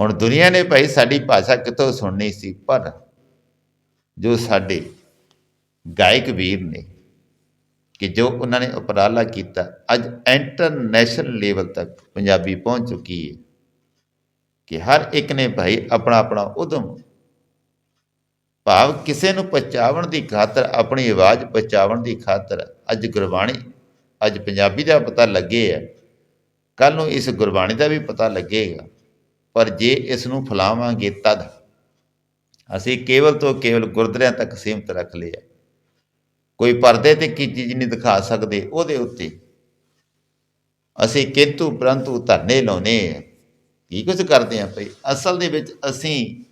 ਹੁਣ ਦੁਨੀਆ ਨੇ ਭਾਈ ਸਾਡੀ ਭਾਸ਼ਾ ਕਿਤੋਂ ਸੁਣਨੀ ਸੀ? ਪਰ ਜੋ ਸਾਡੇ ਗਾਇਕ ਵੀਰ ਨੇ ਕਿ ਜੋ ਉਹਨਾਂ ਨੇ ਉਪਰਾਲਾ ਕੀਤਾ, ਅੱਜ ਇੰਟਰਨੈਸ਼ਨਲ ਲੈਵਲ ਤੱਕ ਪੰਜਾਬੀ ਪਹੁੰਚ ਚੁੱਕੀ ਹੈ ਕਿ ਹਰ ਇੱਕ ਨੇ ਭਾਈ ਆਪਣਾ ਆਪਣਾ ਉਦਮ, ਭਾਵ ਕਿਸੇ ਨੂੰ ਪਹੁੰਚਾਉਣ ਦੀ ਖਾਤਰ, ਆਪਣੀ ਆਵਾਜ਼ ਪਹੁੰਚਾਉਣ ਦੀ ਖਾਤਰ ਅੱਜ ਗੁਰਬਾਣੀ, ਅੱਜ ਪੰਜਾਬੀ ਦਾ ਪਤਾ ਲੱਗੇ ਆ ਕੱਲ ਨੂੰ ਇਸ ਗੁਰਬਾਣੀ ਦਾ ਵੀ ਪਤਾ ਲੱਗੇਗਾ। ਪਰ ਜੇ ਇਸ ਨੂੰ ਫੈਲਾਵਾਂਗੇ ਤਦ ਅਸੀਂ ਕੇਵਲ ਤੋਂ ਕੇਵਲ ਗੁਰਦੁਆਰਿਆਂ ਤੱਕ ਸੀਮਤ ਰੱਖ ਲਿਆ। ਕੋਈ ਪਰਦੇ ਤੇ ਕੀ ਚੀਜ਼ ਨਹੀਂ ਦਿਖਾ ਸਕਦੇ, ਉਹਦੇ ਉੱਤੇ ਅਸੀਂ ਕਿੰਤੂ ਪਰੰਤੂ ਧਰਨੇ ਲਾਉਨੇ ਆ। ਕੀ ਕੁਝ ਕਰਦੇ ਆ ਭਈ? ਅਸਲ ਦੇ ਵਿੱਚ ਅਸੀਂ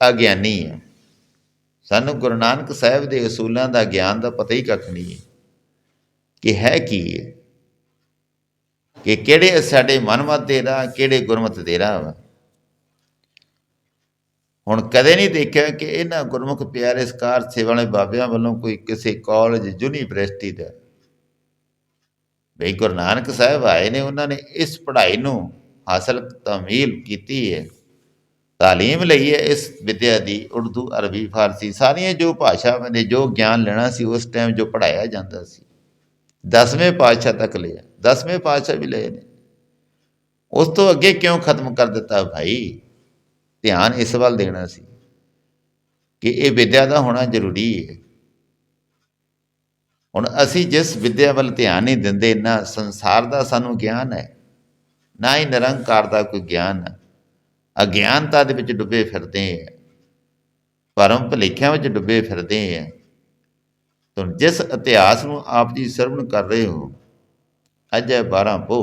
ਅਗਿਆਨੀ ਆ। ਸਾਨੂੰ ਗੁਰੂ ਨਾਨਕ ਸਾਹਿਬ ਦੇ ਅਸੂਲਾਂ ਦਾ ਗਿਆਨ ਦਾ ਪਤਾ ਹੀ ਕੱਖ ਨਹੀਂ ਹੈ ਕਿ ਹੈ ਕੀ ਹੈ ਕਿ ਕਿਹੜੇ ਸਾਡੇ ਮਨਮਤ ਦੇ ਰਾਹ, ਕਿਹੜੇ ਗੁਰਮਤ ਦੇ ਰਾਹ ਵਾ? ਹੁਣ ਕਦੇ ਨਹੀਂ ਦੇਖਿਆ ਕਿ ਇਹਨਾਂ ਗੁਰਮੁਖ ਪਿਆਰੇ ਸਕਾਰ ਸੇਵਾ ਵਾਲੇ ਬਾਬਿਆਂ ਵੱਲੋਂ ਕੋਈ ਕਿਸੇ ਕਾਲਜ ਯੂਨੀਵਰਸਿਟੀ ਦਾ? ਬਈ ਗੁਰੂ ਨਾਨਕ ਸਾਹਿਬ ਆਏ ਨੇ, ਉਹਨਾਂ ਨੇ ਇਸ ਪੜ੍ਹਾਈ ਨੂੰ ਹਾਸਲ ਤਾਮੀਲ ਕੀਤੀ ਹੈ। ਤਾਲੀਮ ਲਈ ਹੈ ਇਸ ਵਿਦਿਆ ਦੀ, ਉਰਦੂ, ਅਰਬੀ, ਫਾਰਸੀ, ਸਾਰੀਆਂ ਜੋ ਭਾਸ਼ਾਵਾਂ ਦੇ ਜੋ ਗਿਆਨ ਲੈਣਾ ਸੀ, ਉਸ ਟਾਈਮ ਜੋ ਪੜਾਇਆ ਜਾਂਦਾ ਸੀ। ਦਸਵੇਂ ਪਾਤਸ਼ਾਹ ਤੱਕ ਲਿਆ। ਦਸਵੇਂ ਪਾਤਸ਼ਾਹ ਵੀ ਲਏ ਨੇ। ਉਸ ਤੋਂ ਅੱਗੇ ਕਿਉਂ ਖਤਮ ਕਰ ਦਿੱਤਾ ਭਾਈ? ਧਿਆਨ ਇਸ ਵੱਲ ਦੇਣਾ ਸੀ ਕਿ ਇਹ ਵਿਦਿਆ ਦਾ ਹੋਣਾ ਜ਼ਰੂਰੀ ਹੈ। ਹੁਣ ਅਸੀਂ ਜਿਸ ਵਿਦਿਆ ਵੱਲ ਧਿਆਨ ਨਹੀਂ ਦਿੰਦੇ, ਨਾ ਸੰਸਾਰ ਦਾ ਸਾਨੂੰ ਗਿਆਨ ਹੈ, ਨਾ ਹੀ ਨਿਰੰਕਾਰ ਦਾ ਕੋਈ ਗਿਆਨ ਹੈ। ਅਗਿਆਨਤਾ ਦੇ ਵਿੱਚ ਡੁੱਬੇ ਫਿਰਦੇ ਆ ਪਰਮ ਭਲੇਖਿਆਂ ਵਿੱਚ ਡੁੱਬੇ ਫਿਰਦੇ ਆ ਤਾਂ ਜਿਸ ਇਤਿਹਾਸ ਨੂੰ ਆਪ ਜੀ ਸਰਵਣ ਕਰ ਰਹੇ ਹੋ, ਅੱਜ ਹੈ 12 ਪੋ।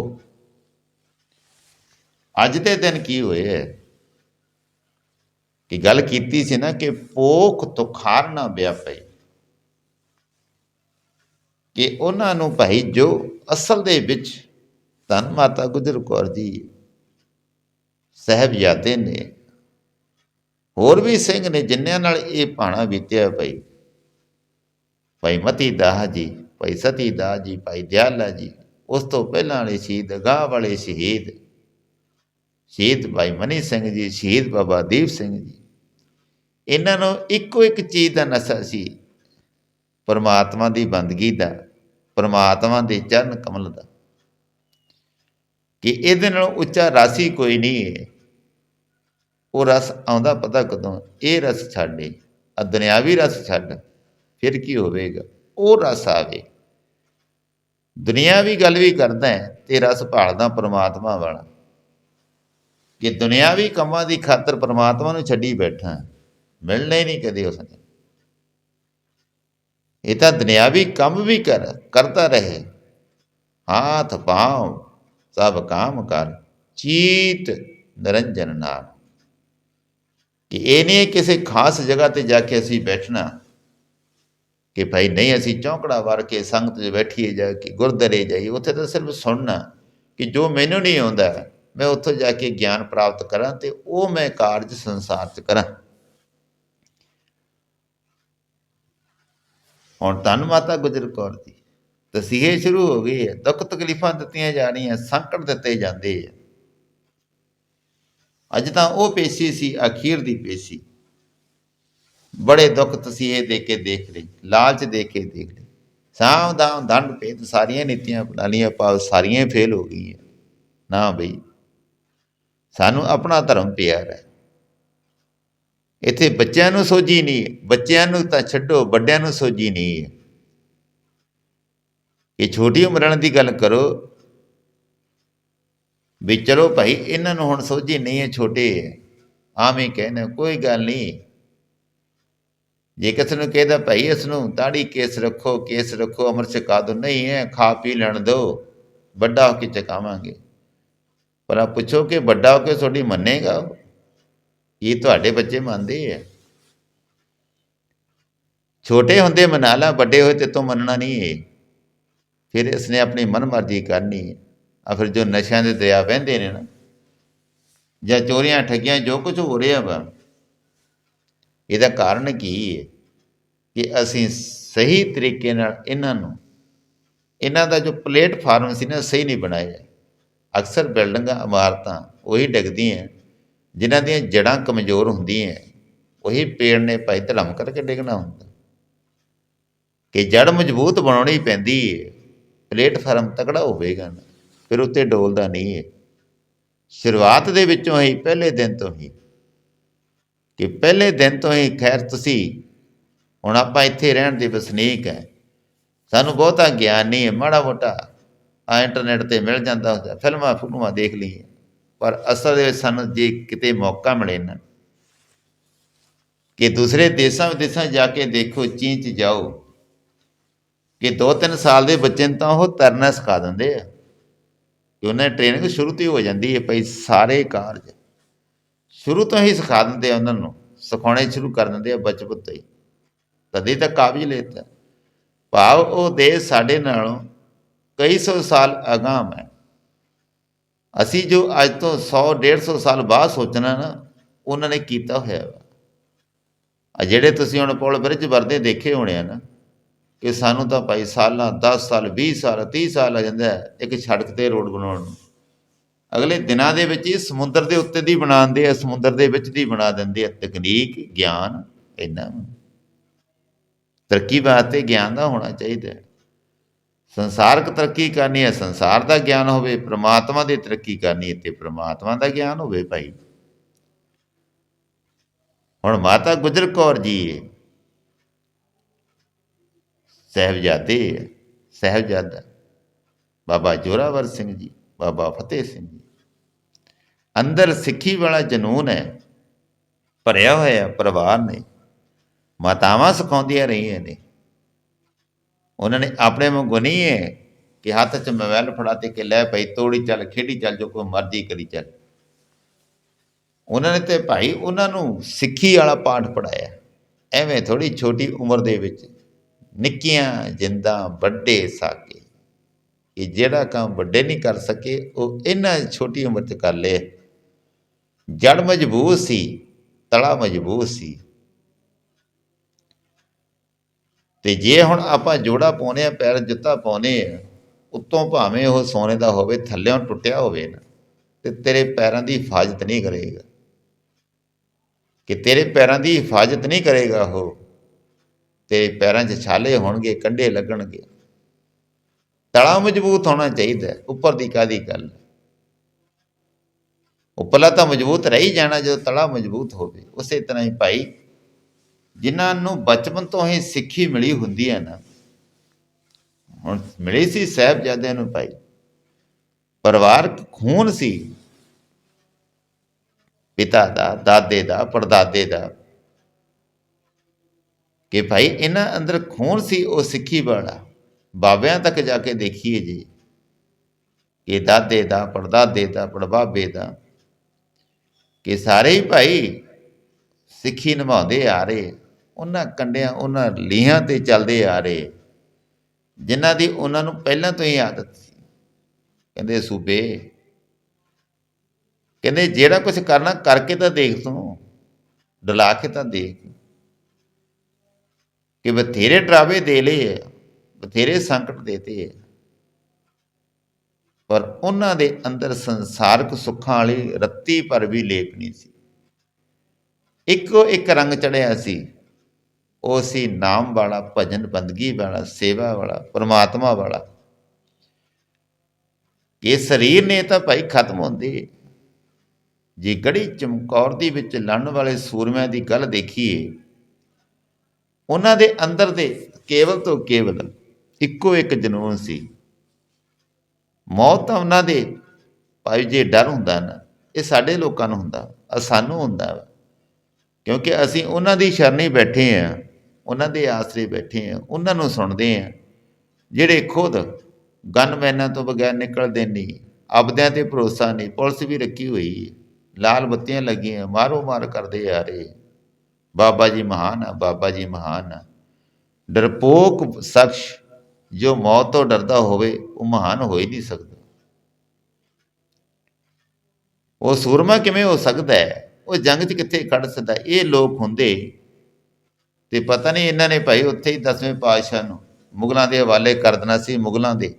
ਅੱਜ ਦੇ ਦਿਨ ਕੀ ਹੋਇਆ ਹੈ? ਕਿ ਗੱਲ ਕੀਤੀ ਸੀ ਨਾ ਕਿ ਪੋਖ ਤੁਖਾਰ ਨਾ ਵਿਆਪਈ ਕਿ ਉਹਨਾਂ ਨੂੰ ਭਾਈ ਜੋ ਅਸਲ ਦੇ ਵਿੱਚ ਧੰਨ ਮਾਤਾ ਗੁਜਰ ਕੌਰ ਜੀ ਸਹਿਬਜ਼ਾਦੇ ਨੇ, ਹੋਰ ਵੀ ਸਿੰਘ ਨੇ ਜਿੰਨਿਆਂ ਨਾਲ ਇਹ ਭਾਣਾ ਬੀਤਿਆ ਭਾਈ। ਭਾਈ ਮਤੀ ਦਾਹ ਜੀ, ਭਾਈ ਸਤੀ ਦਾਹ ਜੀ, ਭਾਈ ਦਿਆਲਾ ਜੀ, ਉਸ ਤੋਂ ਪਹਿਲਾਂ ਵਾਲੇ ਸ਼ਹੀਦ ਗਾਹ ਵਾਲੇ ਸ਼ਹੀਦ ਸ਼ਹੀਦ ਭਾਈ ਮਨੀ ਸਿੰਘ ਜੀ, ਸ਼ਹੀਦ ਬਾਬਾ ਦੀਪ ਸਿੰਘ ਜੀ ਇਹਨਾਂ ਨੂੰ ਇੱਕੋ ਇੱਕ ਚੀਜ਼ ਦਾ ਨਸ਼ਾ ਸੀ। ਪਰਮਾਤਮਾ ਦੀ ਬੰਦਗੀ ਦਾ, ਪਰਮਾਤਮਾ ਦੇ ਚਰਨ ਕਮਲ ਦਾ। ਕਿ ਇਹਦੇ ਨਾਲ ਉੱਚਾ ਰਾਸੀ ਕੋਈ ਨਹੀਂ ਹੈ। ਉਹ ਰਸ ਆਉਂਦਾ ਪਤਾ ਕਦੋਂ? ਇਹ ਰਸ ਛੱਡੇ ਆ ਦੁਨਿਆਵੀ ਰਸ ਛੱਡ। ਫਿਰ ਕੀ ਹੋਵੇਗਾ? ਉਹ ਰਸ ਆਵੇ। ਦੁਨਿਆਵੀ ਗੱਲ ਵੀ ਕਰਦਾ ਹੈ ਤੇ ਰਸ ਭਾਲਦਾ ਪਰਮਾਤਮਾ ਵਾਲਾ। ਕਿ ਦੁਨਿਆਵੀ ਕੰਮਾਂ ਦੀ ਖਾਤਰ ਪਰਮਾਤਮਾ ਨੂੰ ਛੱਡੀ ਬੈਠਾ। ਮਿਲਣਾ ਹੀ ਨਹੀਂ ਕਦੇ ਉਸਨੇ ਇਹ ਤਾਂ ਦੁਨਿਆਵੀ ਕੰਮ ਵੀ ਕਰ, ਕਰਦਾ ਰਹੇ। ਹਾਥ ਪਾਉ, ਸਭ ਕਾਮ ਕਰ, ਚੀਤ ਨਿਰੰਜਨ ਨਾਮ। ਕਿ ਇਹ ਨਹੀਂ ਕਿਸੇ ਖਾਸ ਜਗ੍ਹਾ ਤੇ ਜਾ ਕੇ ਅਸੀਂ ਬੈਠਣਾ। ਕਿ ਭਾਈ ਨਹੀਂ, ਅਸੀਂ ਚੌਂਕੜਾ ਵਾਰ ਕੇ ਸੰਗਤ 'ਚ ਬੈਠੀਏ ਜਾ ਕੇ ਗੁਰਦੁਆਰੇ ਜਾਈਏ, ਉੱਥੇ ਤਾਂ ਸਿਰਫ ਸੁਣਨਾ। ਕਿ ਜੋ ਮੈਨੂੰ ਨਹੀਂ ਆਉਂਦਾ, ਮੈਂ ਉੱਥੋਂ ਜਾ ਕੇ ਗਿਆਨ ਪ੍ਰਾਪਤ ਕਰਾਂ ਤੇ ਉਹ ਮੈਂ ਕਾਰਜ ਸੰਸਾਰ 'ਚ ਕਰਾਂ। ਹੁਣ ਧੰਨ ਮਾਤਾ ਗੁਜਰ ਕੌਰ ਦੀ। ਤਸੀਹੇ ਸ਼ੁਰੂ ਹੋ ਗਈ ਹੈ ਦੁੱਖ ਤਕਲੀਫਾਂ ਦਿੱਤੀਆਂ ਜਾ ਰਹੀਆਂ, ਸੰਕਟ ਦਿੱਤੇ ਜਾਂਦੇ ਆ। ਅੱਜ ਤਾਂ ਉਹ ਪੇਸ਼ੀ ਸੀ, ਅਖੀਰ ਦੀ ਪੇਸ਼ੀ। ਬੜੇ ਦੁੱਖ ਤਸੀਹੇ ਦੇ ਕੇ ਦੇਖ ਲਈ, ਲਾਲਚ ਦੇ ਕੇ ਦੇਖ ਲਈ। ਸਾਮ ਸਾਵਧਾਨ ਦੰਡ ਭੇਦ ਸਾਰੀਆਂ ਨੀਤੀਆਂ ਅਪਣਾ ਲਈਆਂ ਪਰ ਸਾਰੀਆਂ ਫੇਲ ਹੋ ਗਈਆਂ। ਨਾ ਬਈ, ਸਾਨੂੰ ਆਪਣਾ ਧਰਮ ਪਿਆਰ ਹੈ। ਇੱਥੇ ਬੱਚਿਆਂ ਨੂੰ ਸੋਝੀ ਨਹੀਂ, ਬੱਚਿਆਂ ਨੂੰ ਤਾਂ ਛੱਡੋ, ਵੱਡਿਆਂ ਨੂੰ ਸੋਝੀ ਨਹੀਂ। ਹੈ ਇਹ ਛੋਟੀ ਉਮਰਾਂ ਦੀ ਗੱਲ ਕਰੋ ਵੀ ਚਲੋ ਭਾਈ, ਇਹਨਾਂ ਨੂੰ ਹੁਣ ਸੋਝੀ ਨਹੀਂ ਹੈ ਛੋਟੇ। ਆਵੇਂ ਕਹਿੰਦੇ, ਕੋਈ ਗੱਲ ਨਹੀਂ। ਜੇ ਕਿਸੇ ਨੂੰ ਕਹਿੰਦਾ, ਭਾਈ, ਇਸ ਨੂੰ ਦਾੜੀ ਕੇਸ ਰੱਖੋ ਕੇਸ ਰੱਖੋ, ਅਮਰ ਛਕਾ ਦੋ। ਨਹੀਂ ਹੈ, ਖਾ ਪੀ ਲੈਣ ਦੋ, ਵੱਡਾ ਹੋ ਕੇ ਚਕਾਵਾਂਗੇ ਪਰ ਆ ਪੁੱਛੋ ਕਿ ਵੱਡਾ ਹੋ ਕੇ ਤੁਹਾਡੀ ਮੰਨੇਗਾ ਉਹ? ਇਹ ਤੁਹਾਡੇ ਬੱਚੇ ਮੰਨਦੇ ਆ। ਛੋਟੇ ਹੁੰਦੇ ਮਨਾ ਲਾ ਵੱਡੇ ਹੋਏ ਤੇ ਤੋਂ ਮੰਨਣਾ ਨਹੀਂ ਹੈ ਫਿਰ ਇਸਨੇ ਆਪਣੀ ਮਨਮਰਜ਼ੀ ਕਰਨੀ ਹੈ ਆ ਫਿਰ ਜੋ ਨਸ਼ਿਆਂ ਦੇ ਦਰਿਆ ਵਹਿੰਦੇ ਨੇ ਨਾ, ਜਾਂ ਚੋਰੀਆਂ ਠੱਗੀਆਂ, ਜੋ ਕੁਝ ਹੋ ਰਿਹਾ ਵਾ, ਇਹਦਾ ਕਾਰਨ ਕੀ ਹੈ ਕਿ ਅਸੀਂ ਸਹੀ ਤਰੀਕੇ ਨਾਲ ਇਹਨਾਂ ਨੂੰ, ਇਹਨਾਂ ਦਾ ਜੋ ਪਲੇਟਫਾਰਮ ਸੀ ਨਾ, ਸਹੀ ਨਹੀਂ ਬਣਾਇਆ। ਅਕਸਰ ਬਿਲਡਿੰਗਾਂ, ਇਮਾਰਤਾਂ ਉਹੀ ਡਿੱਗਦੀਆਂ। ਜਿਨ੍ਹਾਂ ਦੀਆਂ ਜੜਾਂ ਕਮਜ਼ੋਰ ਹੁੰਦੀਆਂ ਉਹੀ ਪੇੜ ਨੇ ਭਾਈ ਧਲਮ ਕਰਕੇ ਡਿੱਗਣਾ ਹੁੰਦਾ। ਕਿ ਜੜ ਮਜ਼ਬੂਤ ਬਣਾਉਣੀ ਪੈਂਦੀ ਹੈ ਪਲੇਟਫਾਰਮ ਤਕੜਾ ਹੋਵੇਗਾ ਨਾ, ਫਿਰ ਉੱਤੇ ਡੋਲਦਾ ਨਹੀਂ ਹੈ ਸ਼ੁਰੂਆਤ ਦੇ ਵਿੱਚੋਂ ਹੀ, ਪਹਿਲੇ ਦਿਨ ਤੋਂ ਹੀ। ਕਿ ਪਹਿਲੇ ਦਿਨ ਤੋਂ ਹੀ, ਖੈਰ ਤੁਸੀਂ, ਹੁਣ ਆਪਾਂ ਇੱਥੇ ਰਹਿਣ ਦੇ ਵਸਨੀਕ ਹੈ। ਸਾਨੂੰ ਬਹੁਤਾ ਗਿਆਨ ਨਹੀਂ ਹੈ ਮਾੜਾ ਮੋਟਾ ਆ ਇੰਟਰਨੈਟ ਤੇ ਮਿਲ ਜਾਂਦਾ ਹੁੰਦਾ ਫਿਲਮਾਂ ਫੁਲਮਾਂ ਦੇਖ ਲਈਏ। ਪਰ ਅਸਲ ਦੇ ਵਿੱਚ ਸਾਨੂੰ ਜੇ ਕਿਤੇ ਮੌਕਾ ਮਿਲੇ ਨਾ, ਕਿ ਦੂਸਰੇ ਦੇਸ਼ਾਂ ਵਿਦੇਸ਼ਾਂ ਜਾ ਕੇ ਦੇਖੋ, ਚੀਨ ਚ ਜਾਓ, ਕਿ 2-3 ਸਾਲ ਦੇ ਬੱਚੇ ਨੂੰ ਤਾਂ ਉਹ ਤਰਨਾ ਸਿਖਾ ਦਿੰਦੇ ਆ, ਕਿ ਉਹਨਾਂ ਦੀ ਟ੍ਰੇਨਿੰਗ ਸ਼ੁਰੂ ਤੋਂ ਹੀ ਹੋ ਜਾਂਦੀ ਹੈ ਭਈ ਸਾਰੇ ਕਾਰਜ। ਸ਼ੁਰੂ ਤੋਂ ਹੀ ਸਿਖਾ ਦਿੰਦੇ ਆ ਉਹਨਾਂ ਨੂੰ, ਸਿਖਾਉਣੇ ਸ਼ੁਰੂ ਕਰ ਦਿੰਦੇ ਆ ਬਚਪਨ ਤੋਂ ਹੀ। ਤਦੇ ਤਾਂ ਕਾਬਿਲਿਅਤ ਹੈ ਭਾਵ ਉਹ ਦੇਸ਼ ਸਾਡੇ ਨਾਲੋਂ ਕਈ ਸੌ ਸਾਲ ਅਗਾਂਹ ਹੈ। ਅਸੀਂ ਜੋ ਅੱਜ ਤੋਂ 100 150 ਸਾਲ ਬਾਅਦ ਸੋਚਣਾ ਨਾ, ਉਹਨਾਂ ਨੇ ਕੀਤਾ ਹੋਇਆ ਵਾ। ਆ ਜਿਹੜੇ ਤੁਸੀਂ ਹੁਣ ਪੁਲ ਬ੍ਰਿਜ ਵਰਦੇ ਦੇਖੇ ਹੋਣੇ ਆ ਨਾ, ਕਿ ਸਾਨੂੰ ਤਾਂ ਭਾਈ ਸਾਲਾਂ 10 ਸਾਲ 20 ਸਾਲ 30 ਸਾਲ ਲੱਗ ਜਾਂਦਾ ਇੱਕ ਸੜਕ ਤੇ ਰੋਡ ਬਣਾਉਣ ਨੂੰ। ਅਗਲੇ ਦਿਨਾਂ ਦੇ ਵਿੱਚ ਹੀ ਸਮੁੰਦਰ ਦੇ ਉੱਤੇ ਦੀ ਬਣਾਉਂਦੇ ਆ, ਸਮੁੰਦਰ ਦੇ ਵਿੱਚ ਦੀ ਬਣਾ ਦਿੰਦੇ ਆ। ਤਕਨੀਕ, ਗਿਆਨ, ਇੰਨਾ। ਤਰੱਕੀ ਵਾਸਤੇ ਗਿਆਨ ਦਾ ਹੋਣਾ ਚਾਹੀਦਾ। ਸੰਸਾਰਕ ਤਰੱਕੀ ਕਰਨੀ ਹੈ ਸੰਸਾਰ ਦਾ ਗਿਆਨ ਹੋਵੇ ਪ੍ਰਮਾਤਮਾ ਦੀ ਤਰੱਕੀ ਕਰਨੀ ਹੈ ਤੇ ਪ੍ਰਮਾਤਮਾ ਦਾ ਗਿਆਨ ਹੋਵੇ ਭਾਈ। ਹੁਣ ਮਾਤਾ ਗੁਜਰ ਕੌਰ ਜੀ ਸਹਿਬਜ਼ਾਦੇ ਹੈ, ਸਾਹਿਬਜ਼ਾਦਾ। ਬਾਬਾ ਜੋਰਾਵਰ ਸਿੰਘ ਜੀ ਬਾਬਾ ਫਤਿਹ ਸਿੰਘ ਜੀ। ਅੰਦਰ ਸਿੱਖੀ ਵਾਲਾ ਜਨੂਨ ਹੈ ਭਰਿਆ ਹੋਇਆ ਪਰਿਵਾਰ ਨੇ। ਮਾਤਾਵਾਂ ਸਿਖਾਉਂਦੀਆਂ ਰਹੀਆਂ ਨੇ। ਉਹਨਾਂ ਨੇ ਆਪਣੇ ਵਾਂਗੂ ਨਹੀਂ ਹੈ ਕਿ ਹੱਥ 'ਚ ਮੋਬਾਈਲ ਫੜਾ ਤੇ ਕਿ ਲੈ ਭਾਈ ਤੋੜੀ ਚੱਲ, ਖੇਡੀ ਚੱਲ, ਜੋ ਕੋਈ ਮਰਜ਼ੀ ਕਰੀ ਚੱਲ। ਉਹਨਾਂ ਨੇ ਤੇ ਭਾਈ ਉਹਨਾਂ ਨੂੰ ਸਿੱਖੀ ਵਾਲਾ ਪਾਠ ਪੜਾਇਆ ਐਵੇਂ ਥੋੜੀ ਛੋਟੀ ਉਮਰ ਦੇ ਵਿੱਚ ਨਿੱਕੀਆਂ ਜਿੰਦਾਂ ਵੱਡੇ ਸਾਕੇ ਕਿ ਜਿਹੜਾ ਕੰਮ ਵੱਡੇ ਨਹੀਂ ਕਰ ਸਕੇ, ਉਹ ਇਹਨਾਂ ਛੋਟੀ ਉਮਰ 'ਚ ਕਰ ਲਏ। ਜੜ ਮਜ਼ਬੂਤ ਸੀ, ਤਲਾ ਮਜ਼ਬੂਤ ਸੀ। ਤੇ ਜੇ ਹੁਣ ਆਪਾਂ ਜੋੜਾ ਪਾਉਨੇ ਆ ਪੈਰ ਜੁੱਤਾ ਪਾਉਨੇ ਆ ਉੱਤੋਂ ਭਾਵੇਂ ਉਹ ਸੋਨੇ ਦਾ ਹੋਵੇ ਥੱਲੇੋਂ ਟੁੱਟਿਆ ਹੋਵੇ ਨਾ, ਤੇ ਤੇਰੇ ਪੈਰਾਂ ਦੀ ਹਿਫਾਜ਼ਤ ਨਹੀਂ ਕਰੇਗਾ। ਕਿ ਤੇਰੇ ਪੈਰਾਂ ਦੀ ਹਿਫਾਜ਼ਤ ਨਹੀਂ ਕਰੇਗਾ ਉਹ, ਤੇਰੇ ਪੈਰਾਂ 'ਚ ਛਾਲੇ ਹੋਣਗੇ ਕੰਡੇ ਲੱਗਣਗੇ। ਤਲਾ ਮਜ਼ਬੂਤ ਹੋਣਾ ਚਾਹੀਦਾ, ਉੱਪਰ ਦੀ ਕਾਦੀ ਗੱਲ ਉੱਪਰਲਾ ਤਾਂ ਮਜ਼ਬੂਤ ਰਹੀ ਜਾਣਾ ਜਦੋਂ ਤਲਾ ਮਜ਼ਬੂਤ ਹੋਵੇ, ਉਸੇ ਤਰ੍ਹਾਂ ਹੀ ਭਾਈ ਜਿਨ੍ਹਾਂ ਨੂੰ ਬਚਪਨ ਤੋਂ ਹੀ ਸਿੱਖੀ ਮਿਲੀ ਹੁੰਦੀ ਹੈ ਨਾ, ਹੁਣ ਮਿਲੀ ਸੀ ਸਾਹਿਬਜ਼ਾਦਿਆਂ ਨੂੰ ਭਾਈ। ਪਰਿਵਾਰਕ ਖੂਨ ਸੀ। ਪਿਤਾ ਦਾ, ਦਾਦੇ ਦਾ, ਪੜਦਾਦੇ ਦਾ। ਕਿ ਭਾਈ ਇਹਨਾਂ ਅੰਦਰ ਖੂਨ ਸੀ, ਉਹ ਸਿੱਖੀ ਵਾਲਾ। ਬਾਬਿਆਂ ਤੱਕ ਜਾ ਕੇ ਦੇਖੀਏ ਜੀ। ਕਿ ਦਾਦੇ ਦਾ, ਪੜਦਾਦੇ ਦਾ, ਪੜਬਾਬੇ ਦਾ। ਕਿ ਸਾਰੇ ਹੀ ਭਾਈ ਸਿੱਖੀ ਨਿਭਾਉਂਦੇ ਆ ਰਹੇ। ਉਹਨਾਂ ਕੰਡਿਆਂ ਉਹਨਾਂ ਲੀਹਾਂ ਤੇ ਚੱਲਦੇ ਆ ਰਹੇ। ਜਿਨ੍ਹਾਂ ਦੀ ਉਹਨਾਂ ਨੂੰ ਪਹਿਲਾਂ ਤੋਂ ਹੀ ਆਦਤ ਸੀ। ਕਹਿੰਦੇ ਸੂਬੇ ਕਹਿੰਦੇ ਜਿਹੜਾ ਕੁਝ ਕਰਨਾ ਕਰਕੇ ਤਾਂ ਦੇਖ ਤੂੰ ਡਲਾ ਕੇ ਤਾਂ ਦੇਖ। ਕਿ ਬਥੇਰੇ ਡਰਾਵੇ ਦੇ ਲਏ ਆ, ਬਥੇਰੇ ਸੰਕਟ ਦੇਤੇ ਆ। ਪਰ ਉਹਨਾਂ ਦੇ ਅੰਦਰ ਸੰਸਾਰਕ ਸੁੱਖਾਂ ਵਾਲੀ ਰੱਤੀ ਪਰ ਵੀ ਲੇਪ ਨਹੀਂ ਸੀ। ਇੱਕੋ ਇੱਕ ਰੰਗ ਚੜਿਆ ਸੀ। ਉਹ ਸੀ ਨਾਮ ਵਾਲਾ, ਭਜਨ ਬੰਦਗੀ ਵਾਲਾ, ਸੇਵਾ ਵਾਲਾ, ਪਰਮਾਤਮਾ ਵਾਲਾ। ਇਹ ਸਰੀਰ ਨੇ ਤਾਂ ਭਾਈ ਖਤਮ ਹੁੰਦੇ। ਜੇ ਗੜੀ ਚਮਕੌਰ ਦੀ ਵਿੱਚ ਲੜਨ ਵਾਲੇ ਸੂਰਮਿਆਂ ਦੀ ਗੱਲ ਦੇਖੀਏ, ਉਹਨਾਂ ਦੇ ਅੰਦਰ ਦੇ ਕੇਵਲ ਤੋਂ ਕੇਵਲ ਇੱਕੋ ਇੱਕ ਜਨੂਨ ਸੀ। ਮੌਤ ਤਾਂ ਉਹਨਾਂ ਦੇ ਭਾਈ ਜੇ ਡਰ ਹੁੰਦਾ ਨਾ, ਇਹ ਸਾਡੇ ਲੋਕਾਂ ਨੂੰ ਹੁੰਦਾ ਆ ਸਾਨੂੰ ਹੁੰਦਾ ਵਾ। ਕਿਉਂਕਿ ਅਸੀਂ ਉਹਨਾਂ ਦੀ ਸ਼ਰਨੀ ਬੈਠੇ ਆ। ਉਹਨਾਂ ਦੇ ਆਸਰੇ ਬੈਠੇ ਆ ਉਹਨਾਂ ਨੂੰ ਸੁਣਦੇ ਆ ਜਿਹੜੇ ਖੁਦ ਗਨਮੈਨਾਂ ਤੋਂ ਬਗੈਰ ਨਿਕਲਦੇ ਨਹੀਂ, ਆਪਦਿਆਂ ਤੇ ਭਰੋਸਾ ਨਹੀਂ, ਪੁਲਿਸ ਵੀ ਰੱਖੀ ਹੋਈ ਲਾਲ ਬੱਤੀਆਂ ਲੱਗੀਆਂ, ਮਾਰੋ ਮਾਰ ਕਰਦੇ ਆ ਰਹੇ। ਬਾਬਾ ਜੀ ਮਹਾਨ ਆ, ਬਾਬਾ ਜੀ ਮਹਾਨ ਆ। ਡਰਪੋਕ ਸ਼ਖਸ ਜੋ ਮੌਤ ਤੋਂ ਡਰਦਾ ਹੋਵੇ, ਉਹ ਮਹਾਨ ਹੋ ਹੀ ਨਹੀਂ ਸਕਦਾ। ਉਹ ਸੂਰਮਾ ਕਿਵੇਂ ਹੋ ਸਕਦਾ ਹੈ? ਉਹ ਜੰਗ 'ਚ ਕਿੱਥੇ ਖੜ ਸਕਦਾ ਇਹ ਲੋਕ ਹੁੰਦੇ ਤੇ ਪਤਾ ਨਹੀਂ ਇਹਨਾਂ ਨੇ ਭਾਈ ਉੱਥੇ ਹੀ ਦਸਵੇਂ ਪਾਤਸ਼ਾਹ ਨੂੰ ਮੁਗਲਾਂ ਦੇ ਹਵਾਲੇ ਕਰ ਦੇਣਾ ਸੀ, ਮੁਗਲਾਂ ਦੇ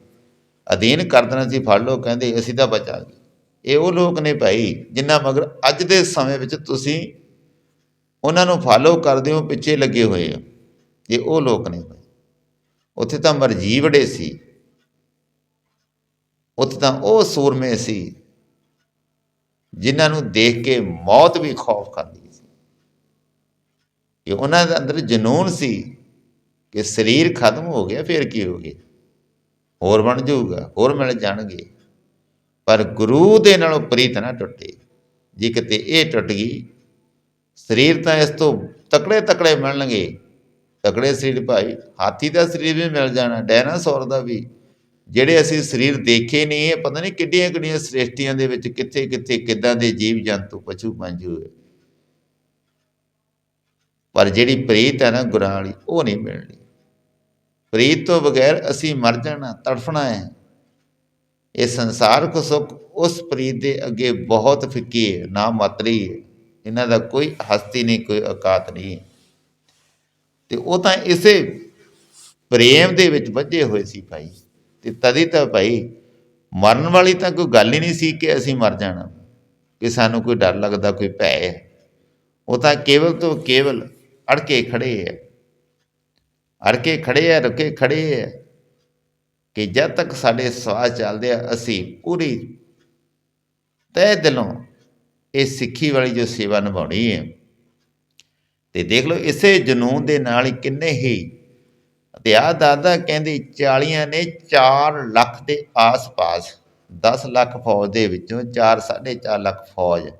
ਅਧੀਨ ਕਰ ਦੇਣਾ ਸੀ, ਫੜ ਲਓ, ਕਹਿੰਦੇ ਅਸੀਂ ਤਾਂ ਬਚਾ ਗਏ। ਇਹ ਉਹ ਲੋਕ ਨੇ ਭਾਈ ਜਿਨ੍ਹਾਂ ਮਗਰ ਅੱਜ ਦੇ ਸਮੇਂ ਵਿੱਚ ਤੁਸੀਂ ਉਹਨਾਂ ਨੂੰ ਫਾਲੋ ਕਰਦੇ ਹੋ ਪਿੱਛੇ ਲੱਗੇ ਹੋਏ ਹੋ। ਇਹ ਉਹ ਲੋਕ ਨੇ ਭਾਈ। ਉੱਥੇ ਤਾਂ ਮਰਜ਼ੀ ਵੜੇ ਸੀ। ਉੱਥੇ ਤਾਂ ਉਹ ਸੂਰਮੇ ਸੀ ਜਿਨ੍ਹਾਂ ਨੂੰ ਦੇਖ ਕੇ ਮੌਤ ਵੀ ਖੌਫ ਖਾਂਦੀ ਕਿ ਉਹਨਾਂ ਦੇ ਅੰਦਰ ਜਨੂਨ ਸੀ ਕਿ ਸਰੀਰ ਖਤਮ ਹੋ ਗਿਆ, ਫਿਰ ਕੀ ਹੋ ਗਿਆ? ਹੋਰ ਬਣ ਜਾਊਗਾ, ਹੋਰ ਮਿਲ ਜਾਣਗੇ। ਪਰ ਗੁਰੂ ਦੇ ਨਾਲੋਂ ਪ੍ਰੀਤ ਨਾ ਟੁੱਟੇ। ਜੇ ਕਿਤੇ ਇਹ ਟੁੱਟ ਗਈ, ਸਰੀਰ ਤਾਂ ਇਸ ਤੋਂ ਤਕੜੇ ਤਕੜੇ ਮਿਲਣਗੇ। ਤਕੜੇ ਸਰੀਰ ਭਾਈ, ਹਾਥੀ ਦਾ ਸਰੀਰ ਵੀ ਮਿਲ ਜਾਣਾ, ਡਾਇਨਾਸੌਰ ਦਾ ਵੀ। ਜਿਹੜੇ ਅਸੀਂ ਸਰੀਰ ਦੇਖੇ ਨਹੀਂ, ਇਹ ਪਤਾ ਨਹੀਂ ਕਿੱਡੀਆਂ ਕਿੱਡੀਆਂ ਸ੍ਰਿਸ਼ਟੀਆਂ ਦੇ ਵਿੱਚ ਕਿੱਥੇ ਕਿੱਥੇ ਕਿੱਦਾਂ ਦੇ ਜੀਵ ਜੰਤੂ ਪਸ਼ੂ ਪੰਛੀ ਹੈ ਪਰ ਜਿਹੜੀ ਪ੍ਰੀਤ ਹੈ ਨਾ ਗੁਰਾਂ ਵਾਲੀ, ਉਹ ਨਹੀਂ ਮਿਲਣੀ। ਪ੍ਰੀਤ ਤੋਂ ਬਗੈਰ ਅਸੀਂ ਮਰ ਜਾਣਾ, ਤੜਫਣਾ ਹੈ। ਇਹ ਸੰਸਾਰ ਕੋ ਸੁਖ, ਉਸ ਪ੍ਰੀਤ ਦੇ ਅੱਗੇ ਬਹੁਤ ਫਿੱਕੀ ਹੈ, ਨਾ ਮਾਤਰੀ ਹੈ। ਇਹਨਾਂ ਦਾ ਕੋਈ ਹਸਤੀ ਨਹੀਂ, ਕੋਈ ਔਕਾਤ ਨਹੀਂ ਤੇ ਉਹ ਤਾਂ ਇਸੇ ਪ੍ਰੇਮ ਦੇ ਵਿੱਚ ਵੱਜੇ ਹੋਏ ਸੀ ਭਾਈ। ਤੇ ਤਦੀ ਤਾਂ ਭਾਈ, ਮਰਨ ਵਾਲੀ ਤਾਂ ਕੋਈ ਗੱਲ ਹੀ ਨਹੀਂ ਸੀ ਕਿ ਅਸੀਂ ਮਰ ਜਾਣਾ। ਕਿ ਸਾਨੂੰ ਕੋਈ ਡਰ ਲੱਗਦਾ, ਕੋਈ ਭੈ ਹੈ। ਉਹ ਤਾਂ ਕੇਵਲ ਤੋਂ ਕੇਵਲ ਅੜਕੇ ਖੜੇ ਹੈ ਅੜਕੇ ਖੜੇ ਹੈ ਰੁਕੇ ਖੜੇ ਹੈ ਕਿ ਜਦ ਤੱਕ ਸਾਡੇ ਸਵਾਸ ਚੱਲਦੇ ਆ, ਅਸੀਂ ਪੂਰੀ ਤਹਿ ਦਿਲੋਂ ਇਹ ਸਿੱਖੀ ਵਾਲੀ ਜੋ ਸੇਵਾ ਨਿਭਾਉਣੀ ਹੈ ਤੇ ਦੇਖ ਲਓ, ਇਸੇ ਜਨੂਨ ਦੇ ਨਾਲ ਹੀ ਕਿੰਨੇ ਹੀ ਤੇ ਦਾਦਾ ਕਹਿੰਦੇ 40 ਨੇ 4 ਲੱਖ ਦੇ ਆਸ-ਪਾਸ 10 ਲੱਖ ਫੌਜ ਦੇ ਵਿੱਚੋਂ 4 4.5 ਲੱਖ ਫੌਜ।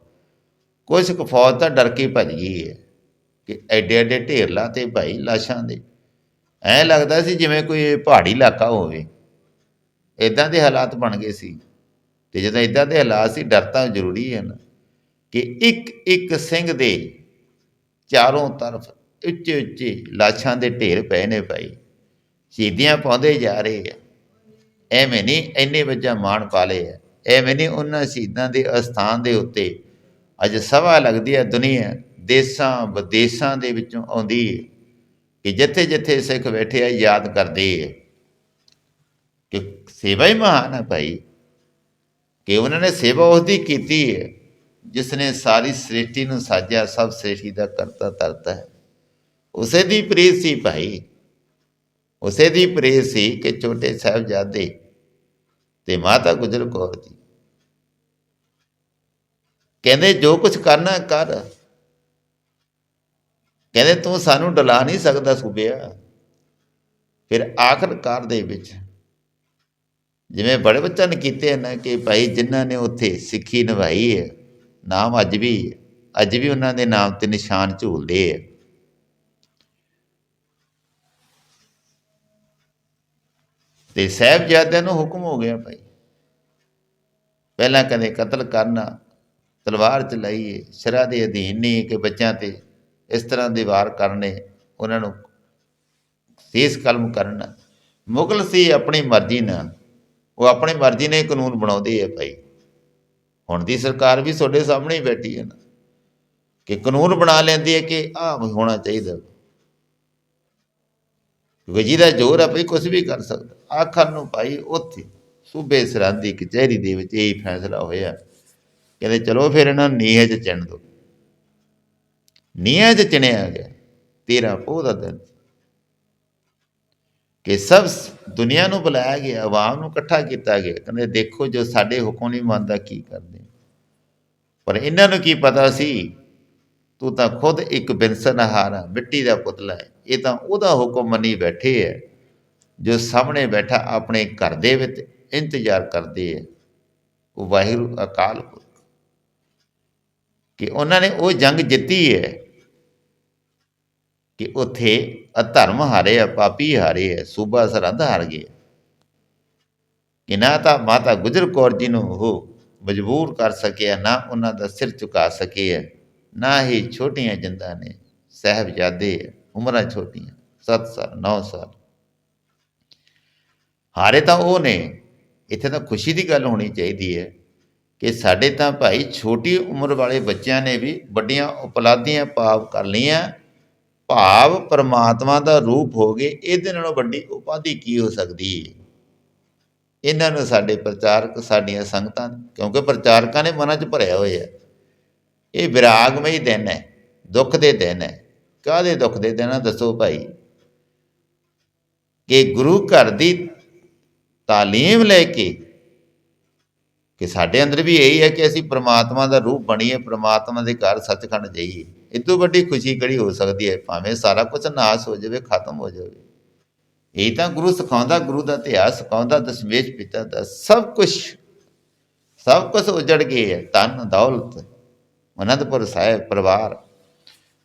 ਕੁਝ ਕੁ ਫੌਜ ਤਾਂ ਡਰ ਕੇ ਭੱਜ ਗਈ ਹੈ ਕਿ ਐਡੇ ਐਡੇ ਢੇਰ ਲਾ ਤੇ ਭਾਈ ਲਾਸ਼ਾਂ ਦੇ। ਐ ਲੱਗਦਾ ਸੀ ਜਿਵੇਂ ਕੋਈ ਪਹਾੜੀ ਇਲਾਕਾ ਹੋਵੇ। ਇਦਾਂ ਦੇ ਹਾਲਾਤ ਬਣ ਗਏ ਸੀ। ਤੇ ਜਦੋਂ ਇਦਾਂ ਦੇ ਹਾਲਾਤ ਸੀ, ਡਰ ਤਾਂ ਜ਼ਰੂਰੀ ਹੈ ਨਾ ਕਿ ਇੱਕ ਇੱਕ ਸਿੰਘ ਦੇ ਚਾਰੋਂ ਤਰਫ ਉੱਚੇ ਉੱਚੇ ਲਾਸ਼ਾਂ ਦੇ ਢੇਰ ਪਏ ਨੇ ਭਾਈ। ਸ਼ਹੀਦੀਆਂ ਪਾਉਂਦੇ ਜਾ ਰਹੇ ਆ। ਐਵੇਂ ਨਹੀਂ ਇੰਨੇ ਵਜਾ ਮਾਣ ਪਾ ਲਏ ਆ। ਐਵੇਂ ਨਹੀਂ ਉਹਨਾਂ ਸ਼ਹੀਦਾਂ ਦੇ ਅਸਥਾਨ ਦੇ ਉੱਤੇ ਅੱਜ ਸਭਾ ਲੱਗਦੀ ਹੈ ਦੁਨੀਆ ਦੇਸਾਂ ਵਿਦੇਸਾਂ ਦੇ ਵਿੱਚੋਂ ਆਉਂਦੀ ਹੈ ਕਿ ਜਿੱਥੇ ਜਿੱਥੇ ਸਿੱਖ ਬੈਠੇ ਆ, ਯਾਦ ਕਰਦੇ ਆ ਕਿ ਸੇਵਾ ਹੀ ਮਹਾਨ ਹੈ ਭਾਈ, ਕਿ ਉਹਨਾਂ ਨੇ ਸੇਵਾ ਉਸ ਦੀ ਕੀਤੀ ਹੈ ਜਿਸ ਨੇ ਸਾਰੀ ਸ੍ਰਿਸ਼ਟੀ ਨੂੰ ਸਾਜਿਆ, ਸਭ ਸ੍ਰਿਸ਼ਟੀ ਦਾ ਕਰਤਾ, ਧਰਤਾ ਹੈ। ਉਸੇ ਦੀ ਪ੍ਰੀਤ ਸੀ ਭਾਈ, ਉਸੇ ਦੀ ਪ੍ਰੀਤ ਸੀ ਕਿ ਛੋਟੇ ਸਾਹਿਬਜ਼ਾਦੇ ਤੇ ਮਾਤਾ ਗੁਜਰ ਕੌਰ ਜੀ। ਕਹਿੰਦੇ, ਜੋ ਕੁਝ ਕਰਨਾ ਕਰ। ਕਹਿੰਦੇ ਤੂੰ ਸਾਨੂੰ ਡਲਾ ਨਹੀਂ ਸਕਦਾ ਸੂਬਿਆ। ਫਿਰ ਆਖਰਕਾਰ ਦੇ ਵਿੱਚ ਜਿਵੇਂ ਬੜੇ ਬੱਚਿਆਂ ਨੇ ਕੀਤੇ ਹਨ ਕਿ ਭਾਈ ਜਿਨ੍ਹਾਂ ਨੇ ਉੱਥੇ ਸਿੱਖੀ ਨਿਭਾਈ ਹੈ, ਨਾਮ ਅੱਜ ਵੀ ਅੱਜ ਵੀ ਉਹਨਾਂ ਦੇ ਨਾਮ ਤੇ ਨਿਸ਼ਾਨ ਝੂਲਦੇ ਹੈ। ਤੇ ਸਾਹਿਬਜ਼ਾਦਿਆਂ ਨੂੰ ਹੁਕਮ ਹੋ ਗਿਆ ਭਾਈ। ਪਹਿਲਾਂ ਕਦੇ ਕਤਲ ਕਰਨਾ, ਤਲਵਾਰ ਚਲਾਈਏ ਸ਼ਰਾ ਦੇ ਅਧੀਨ ਨਹੀਂ ਕਿ ਬੱਚਿਆਂ ਤੇ ਇਸ ਤਰ੍ਹਾਂ ਦੇ ਵਾਰ ਕਰਨੇ ਉਹਨਾਂ ਨੂੰ ਤੇਜ਼ ਕਲਮ ਕਰਨਾ। ਮੁਗਲ ਸੀ ਆਪਣੀ ਮਰਜ਼ੀ ਨਾਲ। ਉਹ ਆਪਣੀ ਮਰਜ਼ੀ ਨਾਲ ਕਾਨੂੰਨ ਬਣਾਉਂਦੇ ਆ ਭਾਈ। ਹੁਣ ਦੀ ਸਰਕਾਰ ਵੀ ਤੁਹਾਡੇ ਸਾਹਮਣੇ ਹੀ ਬੈਠੀ ਹੈ ਨਾ, ਕਿ ਕਾਨੂੰਨ ਬਣਾ ਲੈਂਦੀ ਹੈ ਕਿ ਆਹ ਹੋਣਾ ਚਾਹੀਦਾ। ਕਿਉਂਕਿ ਦਾ ਜ਼ੋਰ ਆ ਭਾਈ ਕੁਝ ਵੀ ਕਰ ਸਕਦਾ। ਆਖਰ ਨੂੰ ਭਾਈ ਉੱਥੇ ਸੂਬੇ ਸਰਾਂਦੀ ਕਚਹਿਰੀ ਦੇ ਵਿੱਚ ਇਹ ਫੈਸਲਾ ਹੋਇਆ। ਕਹਿੰਦੇ, ਚਲੋ ਫਿਰ ਇਹਨਾਂ ਨੂੰ ਨੀਹਾਂ 'ਚ ਚਿਣ ਦੋ ਨੀਹਾਂ 'ਚ ਚਿਣਿਆ ਗਿਆ ਤੇਰਾ ਪੋਹ ਦਾ ਦਿਨ ਕਿ ਸਭ ਦੁਨੀਆ ਨੂੰ ਬੁਲਾਇਆ ਗਿਆ, ਆਵਾਮ ਨੂੰ ਇਕੱਠਾ ਕੀਤਾ ਗਿਆ, ਕਹਿੰਦੇ ਦੇਖੋ ਜੋ ਸਾਡੇ ਹੁਕਮ ਨਹੀਂ ਮੰਨਦਾ, ਕੀ ਕਰਦੇ। ਪਰ ਇਹਨਾਂ ਨੂੰ ਕੀ ਪਤਾ ਸੀ, ਤੂੰ ਤਾਂ ਖੁਦ ਇੱਕ ਬਿਨਸਨਹਾਰ ਆ, ਮਿੱਟੀ ਦਾ ਪੁਤਲਾ ਹੈ, ਇਹ ਤਾਂ ਉਹਦਾ ਹੁਕਮ ਮੰਨੀ ਬੈਠੇ ਹੈ, ਜੋ ਸਾਹਮਣੇ ਬੈਠਾ ਆਪਣੇ ਘਰ ਦੇ ਵਿੱਚ ਇੰਤਜ਼ਾਰ ਕਰਦੇ ਹੈ, ਉਹ ਵਾਹਿਗੁਰੂ ਅਕਾਲ ਪੁਰਖ। ਕਿ ਉਹਨਾਂ ਨੇ ਉਹ ਜੰਗ ਜਿੱਤੀ ਹੈ ਕਿ ਉੱਥੇ ਅਧਰਮ ਹਾਰੇ ਆ, ਪਾਪੀ ਹਾਰੇ ਆ, ਸੂਬਾ ਸਰਹੰਦ ਹਾਰ ਗਏ ਕਿ ਨਾ ਤਾਂ ਮਾਤਾ ਗੁਜਰ ਕੌਰ ਜੀ ਨੂੰ ਉਹ ਮਜਬੂਰ ਕਰ ਸਕਿਆ, ਨਾ ਉਹਨਾਂ ਦਾ ਸਿਰ ਝੁਕਾ ਸਕਿਆ ਨਾ ਹੀ ਛੋਟੀਆਂ ਜਿੰਦਾਂ ਨੇ, ਸਹਿਬਜ਼ਾਦੇ ਉਮਰਾਂ ਛੋਟੀਆਂ 7 ਸਾਲ 9 ਸਾਲ। ਹਾਰੇ ਤਾਂ ਉਹ ਨੇ, ਇੱਥੇ ਤਾਂ ਖੁਸ਼ੀ ਦੀ ਗੱਲ ਹੋਣੀ ਚਾਹੀਦੀ ਹੈ ਕਿ ਸਾਡੇ ਤਾਂ ਭਾਈ ਛੋਟੀ ਉਮਰ ਵਾਲੇ ਬੱਚਿਆਂ ਨੇ ਵੀ ਵੱਡੀਆਂ ਉਪਲਬਧੀਆਂ ਪਾਪ ਕਰ ਲਈਆਂ ਭਾਵ ਪਰਮਾਤਮਾ ਦਾ ਰੂਪ ਹੋ ਗਏ, ਇਹਦੇ ਨਾਲੋਂ ਵੱਡੀ ਉਪਾਧੀ ਕੀ ਹੋ ਸਕਦੀ? ਹੈ ਇਹਨਾਂ ਨੂੰ ਸਾਡੇ ਪ੍ਰਚਾਰਕ, ਸਾਡੀਆਂ ਸੰਗਤਾਂ, ਕਿਉਂਕਿ ਪ੍ਰਚਾਰਕਾਂ ਨੇ ਮਨਾਂ 'ਚ ਭਰਿਆ ਹੋਇਆ ਇਹ ਵਿਰਾਗਮਈ ਦਿਨ ਹੈ, ਦੁੱਖ ਦੇ ਦਿਨ ਹੈ। ਕਾਹਦੇ ਦੁੱਖ ਦੇ ਦਿਨ? ਆ ਦੱਸੋ ਭਾਈ। ਕਿ ਗੁਰੂ ਘਰ ਦੀ ਤਾਲੀਮ ਲੈ ਕੇ, ਕਿ ਸਾਡੇ ਅੰਦਰ ਵੀ ਇਹੀ ਹੈ ਕਿ ਅਸੀਂ ਪ੍ਰਮਾਤਮਾ ਦਾ ਰੂਪ ਬਣੀਏ, ਪ੍ਰਮਾਤਮਾ ਦੇ ਘਰ ਸੱਚਖੰਡ ਜਾਈਏ। ਇਹ ਤੋਂ ਵੱਡੀ ਖੁਸ਼ੀ ਕਿਹੜੀ ਹੋ ਸਕਦੀ ਹੈ? ਭਾਵੇਂ ਸਾਰਾ ਕੁਝ ਨਾਸ ਹੋ ਜਾਵੇ, ਖਤਮ ਹੋ ਜਾਵੇ। ਇਹ ਤਾਂ ਗੁਰੂ ਸਿਖਾਉਂਦਾ, ਗੁਰੂ ਦਾ ਇਤਿਹਾਸ ਸਿਖਾਉਂਦਾ ਦਸ਼ਮੇਸ਼ ਪਿਤਾ ਦਾ ਸਭ ਕੁਝ ਸਭ ਕੁਝ ਉਜੜ ਗਏ ਹੈ ਤਨ ਦੌਲਤ, ਅਨੰਦਪੁਰ ਸਾਹਿਬ, ਪਰਿਵਾਰ।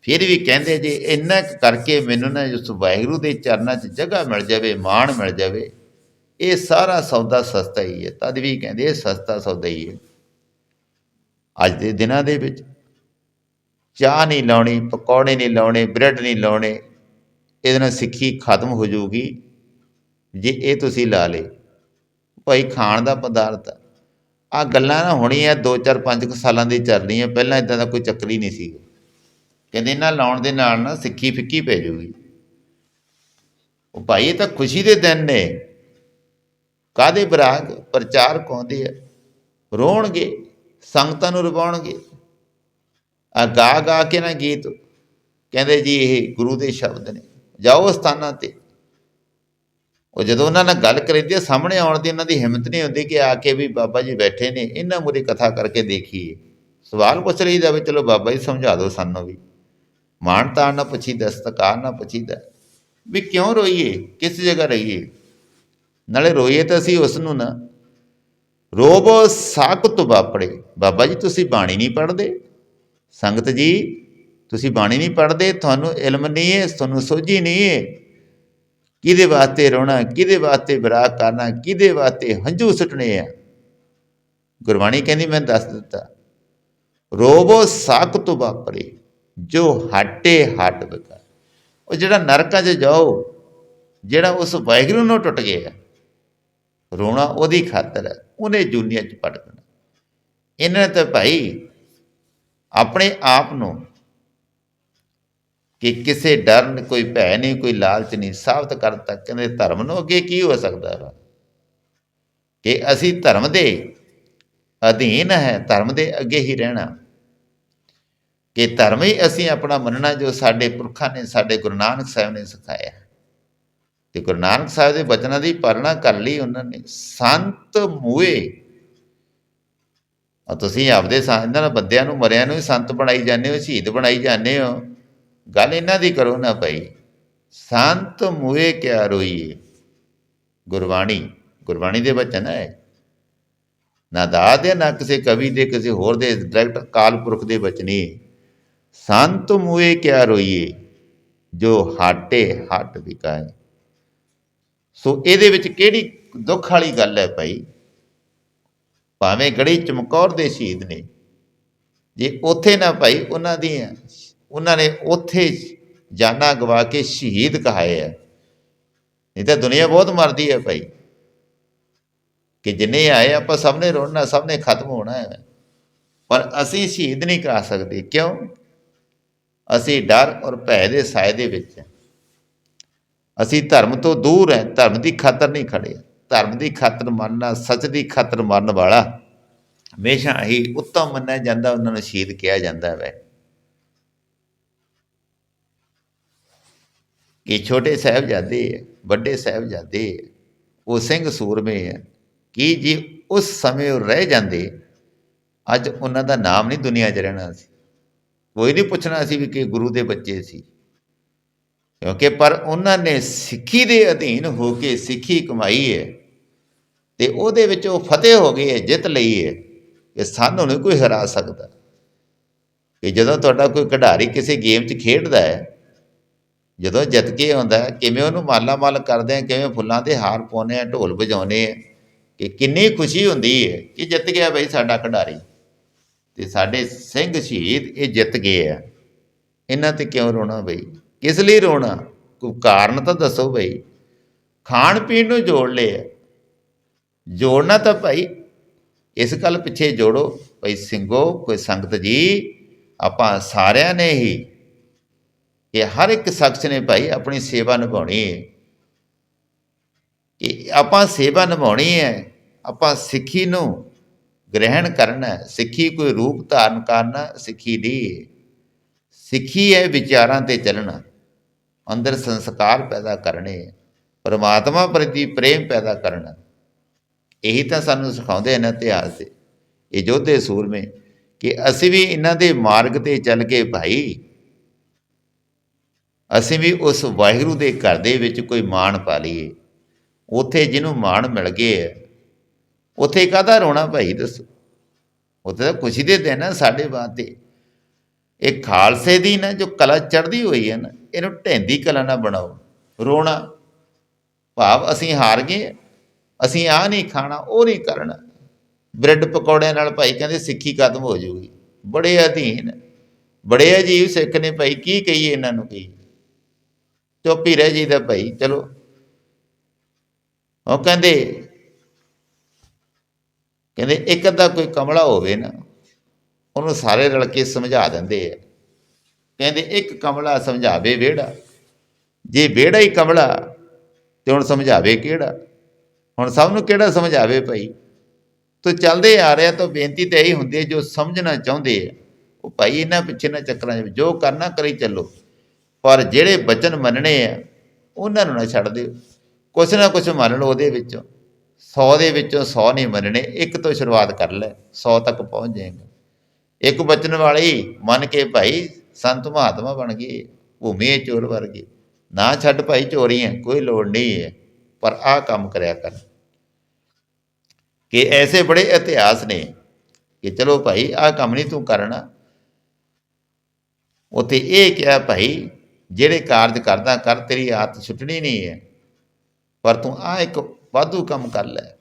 ਫਿਰ ਵੀ ਕਹਿੰਦੇ ਜੇ ਇੰਨਾ ਕਰਕੇ ਮੈਨੂੰ ਨਾ ਉਸ ਵਾਹਿਗੁਰੂ ਦੇ ਚਰਨਾਂ 'ਚ ਜਗ੍ਹਾ ਮਿਲ ਜਾਵੇ, ਮਾਣ ਮਿਲ ਜਾਵੇ, ਇਹ ਸਾਰਾ ਸੌਦਾ ਸਸਤਾ ਹੀ ਹੈ। ਤਦ ਵੀ ਕਹਿੰਦੇ ਇਹ ਸਸਤਾ ਸੌਦਾ ਹੀ ਹੈ। ਅੱਜ ਦੇ ਦਿਨਾਂ ਦੇ ਵਿੱਚ ਚਾਹ ਨਹੀਂ ਲਾਉਣੀ, ਪਕੌੜੇ ਨਹੀਂ ਲਾਉਣੇ, ਬ੍ਰੈਡ ਨਹੀਂ ਲਾਉਣੇ, ਇਹਦੇ ਨਾਲ ਸਿੱਖੀ ਖਤਮ ਹੋ ਜਾਊਗੀ। ਜੇ ਇਹ ਤੁਸੀਂ ਲਾ ਲੇ ਭਾਈ ਖਾਣ ਦਾ ਪਦਾਰਥ ਆ। ਗੱਲਾਂ ਨਾ ਹੋਣੀਆਂ 2 4 5 ਕੁ ਸਾਲਾਂ ਦੀ ਚੱਲ ਰਹੀਆਂ ਪਹਿਲਾਂ ਇਦਾਂ ਦਾ ਕੋਈ ਚੱਕਰ ਹੀ ਨਹੀਂ ਸੀ ਕਹਿੰਦੇ ਇਹਨਾਂ ਲਾਉਣ ਦੇ ਨਾਲ ਨਾ ਸਿੱਖੀ ਫਿੱਕੀ ਪੈ ਜਾਊਗੀ। ਉਹ ਭਾਈ ਇਹ ਤਾਂ ਖੁਸ਼ੀ ਦੇ ਦਿਨ ਨੇ। ਕਾਦੇ ਬਰਾਗ? ਪ੍ਰਚਾਰ ਪਾਉਂਦੇ ਆ। ਰੋਣਗੇ, ਸੰਗਤਾਂ ਨੂੰ ਰਵਾਉਣਗੇ। ਆ ਗਾ ਗਾ ਕੇ ਨਾ ਗੀਤ। ਕਹਿੰਦੇ ਜੀ ਇਹ ਗੁਰੂ ਦੇ ਸ਼ਬਦ ਨੇ। ਜਾਓ ਸਥਾਨਾਂ ਤੇ। ਉਹ ਜਦੋਂ ਉਹਨਾਂ ਨਾਲ ਗੱਲ ਕਰੀਦੀ ਹੈ ਸਾਹਮਣੇ ਆਉਣ ਦੀ ਉਹਨਾਂ ਦੀ ਹਿੰਮਤ ਨਹੀਂ ਹੁੰਦੀ ਕਿ ਆ ਕੇ ਵੀ ਬਾਬਾ ਜੀ ਬੈਠੇ ਨੇ। ਇਹਨਾਂ ਮੂਰੇ ਕਥਾ ਕਰਕੇ ਦੇਖੀਏ। ਸਵਾਲ ਪੁੱਛ ਲਈਦਾ ਵੀ ਚਲੋ ਬਾਬਾ ਜੀ ਸਮਝਾ ਦਿਓ ਸਾਨੂੰ ਵੀ। ਮਾਣ ਤਾਣ ਨਾ ਪੁੱਛੀਦਾ, ਸਤਕਾਰ ਨਾ ਪੁੱਛੀਦਾ। ਵੀ ਕਿਉਂ ਰੋਈਏ? ਕਿਸ ਜਗ੍ਹਾ ਰਹੀਏ? ਨਾਲੇ ਰੋਈਏ ਤਾਂ ਅਸੀਂ ਉਸ ਨੂੰ। ਨਾ ਰੋਬ ਸਾਖਤ ਵਾਪੜੇ। ਬਾਬਾ ਜੀ ਤੁਸੀਂ ਬਾਣੀ ਨਹੀਂ ਪੜ੍ਹਦੇ। ਸੰਗਤ ਜੀ, ਤੁਸੀਂ ਬਾਣੀ ਨਹੀਂ ਪੜ੍ਹਦੇ, ਤੁਹਾਨੂੰ ਇਲਮ ਨਹੀਂ ਹੈ, ਤੁਹਾਨੂੰ ਸੋਝੀ ਨਹੀਂ ਹੈ। ਕਿਹਦੇ ਵਾਸਤੇ ਰੋਣਾ, ਕਿਹਦੇ ਵਾਸਤੇ ਵਿਰਾਗ ਕਰਨਾ ਕਿਹਦੇ ਵਾਸਤੇ ਹੰਝੂ ਸੁੱਟਣੇ ਆ? ਗੁਰਬਾਣੀ ਕਹਿੰਦੀ, ਮੈਂ ਦੱਸ ਦਿੱਤਾ, ਰੋਵੋ ਸਾਕ ਤੋਂ ਵਾਪਰੇ, ਜੋ ਹਟੇ ਹਟ ਬਕਾ। ਉਹ ਜਿਹੜਾ ਨਰਕਾਂ 'ਚ ਜਾਓ, ਜਿਹੜਾ ਉਸ ਵਾਹਿਗੁਰੂ ਨੂੰ ਟੁੱਟ ਗਿਆ, ਰੋਣਾ ਉਹਦੀ ਖਾਤਰ ਹੈ, ਉਹਨੇ ਜੁਨੀਆਂ 'ਚ ਪਟਕਣਾ ਇਹਨਾਂ ਨੇ ਤਾਂ ਭਾਈ ਆਪਣੇ ਆਪ ਨੂੰ ਕਿ ਕਿਸੇ ਡਰ ਨ ਕੋਈ ਭੈ ਨਹੀਂ, ਕੋਈ ਲਾਲਚ ਨਹੀਂ, ਸਾਬਤ ਕਰਤਾ ਕਹਿੰਦੇ ਧਰਮ ਨੂੰ ਅੱਗੇ ਕੀ ਹੋ ਸਕਦਾ ਵਾ ਕਿ ਅਸੀਂ ਧਰਮ ਦੇ ਅਧੀਨ ਹੈ, ਧਰਮ ਦੇ ਅੱਗੇ ਹੀ ਰਹਿਣਾ। ਕਿ ਧਰਮ ਹੀ ਅਸੀਂ ਆਪਣਾ ਮੰਨਣਾ ਜੋ ਸਾਡੇ ਪੁਰਖਾਂ ਨੇ, ਸਾਡੇ ਗੁਰੂ ਨਾਨਕ ਸਾਹਿਬ ਨੇ ਸਿਖਾਇਆ ਤੇ ਗੁਰੂ ਨਾਨਕ ਸਾਹਿਬ ਦੇ ਬਚਨਾਂ ਦੀ ਪਾਲਣਾ ਕਰ ਲਈ ਉਹਨਾਂ ਨੇ। ਸੰਤ ਮੂਏ ਆ ਤੁਸੀਂ ਆਪਦੇ ਸਾ- ਇਹਨਾਂ ਬੰਦਿਆਂ ਨੂੰ, ਮਰਿਆਂ ਨੂੰ ਵੀ ਸੰਤ ਬਣਾਈ ਜਾਂਦੇ ਹੋ, ਸ਼ਹੀਦ ਬਣਾਈ ਜਾਂਦੇ ਹੋ। ਗੱਲ ਇਹਨਾਂ ਦੀ ਕਰੋ ਨਾ ਭਾਈ। ਸੰਤ ਮੂਏ ਕਿਆ ਰੋਈਏ? ਗੁਰਬਾਣੀ ਗੁਰਬਾਣੀ ਦੇ ਬਚਨ ਹੈ। ਨਾ ਦਾਦ ਹੈ, ਨਾ ਕਿਸੇ ਕਵੀ ਦੇ, ਕਿਸੇ ਹੋਰ ਦੇ ਡਾਇਰੈਕਟ ਕਾਲ ਪੁਰਖ ਦੇ ਬਚਨੀ ਸੰਤ ਮੂਏ ਕਿਆ ਰੋਈਏ? ਜੋ ਹਾਟੇ ਹਟ ਵਿਕਾਏ। ਸੋ ਇਹਦੇ ਵਿੱਚ ਕਿਹੜੀ ਦੁੱਖ ਵਾਲੀ ਗੱਲ ਹੈ ਭਾਈ? ਭਾਵੇਂ ਗੜੀ ਚਮਕੌਰ ਦੇ ਸ਼ਹੀਦ ਨੇ। ਜੇ ਉੱਥੇ ਨਾ ਭਾਈ, ਉਹਨਾਂ ਦੀਆਂ, ਉਹਨਾਂ ਨੇ ਉੱਥੇ ਜਾਨਾਂ ਗਵਾ ਕੇ ਸ਼ਹੀਦ ਕਹਾਏ ਆ। ਨਹੀਂ ਤਾਂ ਦੁਨੀਆ ਬਹੁਤ ਮਰਦੀ ਹੈ ਭਾਈ। ਕਿ ਜਿੰਨੇ ਆਏ, ਆਪਾਂ ਸਭ ਨੇ ਰੋਣਾ ਸਭ ਨੇ ਖਤਮ ਹੋਣਾ ਹੈ। ਪਰ ਅਸੀਂ ਸ਼ਹੀਦ ਨਹੀਂ ਕਰਾ ਸਕਦੇ। ਕਿਉਂ? ਅਸੀਂ ਡਰ ਔਰ ਭੈ ਦੇ ਸਾਏ ਦੇ ਵਿੱਚ ਹਾਂ। ਅਸੀਂ ਧਰਮ ਤੋਂ ਦੂਰ ਹੈ। ਧਰਮ ਦੀ ਖਾਤਰ ਨਹੀਂ ਖੜੇ ਧਰਮ ਦੀ ਖਾਤਰ ਮਰਨਾ ਸੱਚ ਦੀ ਖਾਤਰ ਮਰਨ ਵਾਲਾ ਹਮੇਸ਼ਾ ਹੀ ਉੱਤਮ ਮੰਨਿਆ ਜਾਂਦਾ ਉਹਨਾਂ ਨੂੰ ਸ਼ਹੀਦ ਕਿਹਾ ਜਾਂਦਾ ਹੈ ਕਿ ਛੋਟੇ ਸਾਹਿਬਜ਼ਾਦੇ ਹੈ, ਵੱਡੇ ਸਾਹਿਬਜ਼ਾਦੇ ਹੈ, ਉਹ ਸਿੰਘ ਸੂਰਮੇ ਹੈ ਕਿ ਜੇ ਉਸ ਸਮੇਂ ਉਹ ਰਹਿ ਜਾਂਦੇ ਅੱਜ ਉਹਨਾਂ ਦਾ ਨਾਮ ਨਹੀਂ ਦੁਨੀਆ 'ਚ ਰਹਿਣਾ ਸੀ। ਕੋਈ ਨਹੀਂ ਪੁੱਛਣਾ ਸੀ ਵੀ ਕਿ ਗੁਰੂ ਦੇ ਬੱਚੇ ਸੀ। ਕਿਉਂਕਿ ਪਰ ਉਹਨਾਂ ਨੇ ਸਿੱਖੀ ਦੇ ਅਧੀਨ ਹੋ ਕੇ ਸਿੱਖੀ ਕਮਾਈ ਹੈ। ਤੇ ਉਹਦੇ ਵਿੱਚ ਉਹ ਫਤਿਹ ਹੋ ਗਈ ਹੈ, ਜਿੱਤ ਲਈ ਹੈ, ਕਿ ਸਾਨੂੰ ਨਹੀਂ ਕੋਈ ਹਰਾ ਸਕਦਾ। ਕਿ ਜਦੋਂ ਤੁਹਾਡਾ ਕੋਈ ਖਿਡਾਰੀ ਕਿਸੇ ਗੇਮ 'ਚ ਖੇਡਦਾ ਹੈ, ਜਦੋਂ ਜਿੱਤ ਕੇ ਆਉਂਦਾ ਕਿਵੇਂ ਉਹਨੂੰ ਮਾਲਾ ਮਾਲ ਕਰਦੇ ਆ ਕਿਵੇਂ ਫੁੱਲਾਂ ਦੇ ਹਾਰ ਪਾਉਂਦੇ ਆ ਢੋਲ ਵਜਾਉਂਦੇ ਆ ਕਿ ਕਿੰਨੀ ਖੁਸ਼ੀ ਹੁੰਦੀ ਹੈ ਕਿ ਜਿੱਤ ਗਿਆ ਬਈ ਸਾਡਾ ਖਿਡਾਰੀ। ਤੇ ਸਾਡੇ ਸਿੰਘ ਸ਼ਹੀਦ ਇਹ ਜਿੱਤ ਗਏ ਆ ਇਹਨਾਂ ਤੇ ਕਿਉਂ ਰੋਣਾ ਬਈ? ਕਿਸ ਲਈ ਰੋਣਾ? ਕੋਈ ਕਾਰਨ ਤਾਂ ਦੱਸੋ ਬਈ। ਖਾਣ ਪੀਣ ਨੂੰ ਜੋੜ ਲਿਆ। ਜੋੜਨਾ ਤਾਂ ਭਾਈ, ਇਸ ਗੱਲ ਪਿੱਛੇ ਜੋੜੋ ਭਾਈ ਸਿੰਘੋ, ਕੋਈ ਸੰਗਤ ਜੀ, ਆਪਾਂ ਸਾਰਿਆਂ ਨੇ ਹੀ ਕਿ ਹਰ ਇੱਕ ਸ਼ਖਸ ਨੇ ਭਾਈ ਆਪਣੀ ਸੇਵਾ ਨਿਭਾਉਣੀ ਹੈ। ਕਿ ਆਪਾਂ ਸੇਵਾ ਨਿਭਾਉਣੀ ਹੈ, ਆਪਾਂ ਸਿੱਖੀ ਨੂੰ ਗ੍ਰਹਿਣ ਕਰਨਾ ਸਿੱਖੀ ਕੋਈ ਰੂਪ ਧਾਰਨ ਕਰਨਾ, ਸਿੱਖੀ ਦੀ ਸਿੱਖੀ ਹੈ ਵਿਚਾਰਾਂ ਤੇ ਚੱਲਣਾ, ਅੰਦਰ ਸੰਸਕਾਰ ਪੈਦਾ ਕਰਨੇ, ਪਰਮਾਤਮਾ ਪ੍ਰਤੀ ਪ੍ਰੇਮ ਪੈਦਾ ਕਰਨਾ। ਇਹੀ ਤਾਂ ਸਾਨੂੰ ਸਿਖਾਉਂਦੇ ਹਨ ਇਤਿਹਾਸ ਦੇ, ਇਹ ਯੋਧੇ ਸੂਰਮੇ ਕਿ ਅਸੀਂ ਵੀ ਇਹਨਾਂ ਦੇ ਮਾਰਗ ਤੇ ਚੱਲ ਕੇ ਭਾਈ, ਅਸੀਂ ਵੀ ਉਸ ਵਾਹਿਗੁਰੂ ਦੇ ਘਰ ਦੇ ਵਿੱਚ ਕੋਈ ਮਾਣ ਪਾ ਲਈਏ, ਉੱਥੇ ਜਿਹਨੂੰ ਮਾਣ ਮਿਲ ਗਏ ਹੈ ਉੱਥੇ ਕਾਹਦਾ ਰੋਣਾ ਭਾਈ ਦੱਸੋ? ਉੱਥੇ ਤਾਂ ਖੁਸ਼ੀ ਦੇ ਦਿਨ ਆ ਸਾਡੇ ਵਾਸਤੇ ਇਹ ਖਾਲਸੇ ਦੀ ਨਾ ਜੋ ਕਲਾ ਚੜ੍ਹਦੀ ਹੋਈ ਹੈ ਨਾ, ਇਹਨੂੰ ਢੈਂਦੀ ਕਲਾ ਨਾ ਬਣਾਓ, ਰੋਣਾ, ਭਾਵ ਅਸੀਂ ਹਾਰ ਗਏ ਅਸੀਂ ਆ ਨਹੀਂ ਖਾਣਾ, ਉਹ ਨਹੀਂ ਕਰਨਾ। ਬ੍ਰੈਡ ਪਕੌੜਿਆਂ ਨਾਲ ਭਾਈ ਕਹਿੰਦੇ ਸਿੱਖੀ ਖਤਮ ਹੋ ਜਾਊਗੀ ਬੜੇ ਅਧੀਨ, ਬੜੇ ਅਜੀਬ ਸਿੱਖ ਨੇ ਭਾਈ, ਕੀ ਕਹੀਏ ਇਹਨਾਂ ਨੂੰ ਕੀ ਚੁੱਪ ਹੀ ਰਹਿ ਜੀਦਾ ਭਾਈ, ਚਲੋ। ਉਹ ਕਹਿੰਦੇ ਕਹਿੰਦੇ ਇੱਕ ਅੱਧਾ ਕੋਈ ਕਮਲਾ ਹੋਵੇ ਨਾ, ਉਹਨੂੰ ਸਾਰੇ ਰਲ ਕੇ ਸਮਝਾ ਦਿੰਦੇ ਆ। ਕਹਿੰਦੇ ਇੱਕ ਕਮਲਾ ਸਮਝਾਵੇ ਵਿਹੜਾ। ਜੇ ਵਿਹੜਾ ਹੀ ਕਮਲਾ, ਤੇ ਹੁਣ ਸਮਝਾਵੇ ਕਿਹੜਾ? ਹੁਣ ਸਭ ਨੂੰ ਕਿਹੜਾ ਸਮਝਾਵੇ ਭਾਈ? ਤੋ ਚੱਲਦੇ ਆ ਰਿਹਾ ਤਾਂ ਬੇਨਤੀ ਤੇ ਇਹੀ ਹੁੰਦੀ ਹੈ, ਜੋ ਸਮਝਣਾ ਚਾਹੁੰਦੇ ਆ, ਉਹ ਭਾਈ ਇਹਨਾਂ ਪਿੱਛੇ ਨਾ ਚੱਕਰਾਂ 'ਚ ਜੋ ਕਰਨਾ ਕਰੀ ਚੱਲੋ। ਪਰ ਜਿਹੜੇ ਬਚਨ ਮੰਨਣੇ ਆ, ਉਹਨਾਂ ਨੂੰ ਨਾ ਛੱਡ ਦਿਓ। ਕੁਛ ਨਾ ਕੁਛ ਮੰਨ ਲਓ ਉਹਦੇ ਵਿੱਚੋਂ। 100 ਦੇ ਵਿੱਚੋਂ 100 ਨਹੀਂ ਮੰਨਣੇ, ਇੱਕ ਤੋਂ ਸ਼ੁਰੂਆਤ ਕਰ ਲੈ 100 ਤੱਕ ਪਹੁੰਚ ਜਾਏਗਾ। ਇੱਕ ਬਚਨ ਵਾਲੇ ਹੀ ਮੰਨ ਕੇ ਭਾਈ ਸੰਤ ਮਹਾਤਮਾ ਬਣ ਗਏ, ਭੂਮੀ ਚੋਰ ਵਰਗੇ। ਨਾ ਛੱਡ ਭਾਈ ਚੋਰੀਆਂ, ਕੋਈ ਲੋੜ ਨਹੀਂ ਹੈ। ਪਰ ਆਹ ਕੰਮ ਕਰਿਆ ਕਰ। ਕਿ ਐਸੇ ਬੜੇ ਇਤਿਹਾਸ ਨੇ ਕਿ ਚਲੋ ਭਾਈ, ਆਹ ਕੰਮ ਨਹੀਂ ਤੂੰ ਕਰਨਾ। ਉਥੇ ਇਹ ਕਿਹਾ ਭਾਈ, ਜਿਹੜੇ ਕਾਰਜ ਕਰਦਾ ਕਰ, ਤੇਰੀ ਆਤ ਛੁੱਟਣੀ ਨਹੀਂ ਹੈ। ਪਰ ਤੂੰ ਆ ਇੱਕ ਵਾਧੂ ਕੰਮ ਕਰ ਲੈ।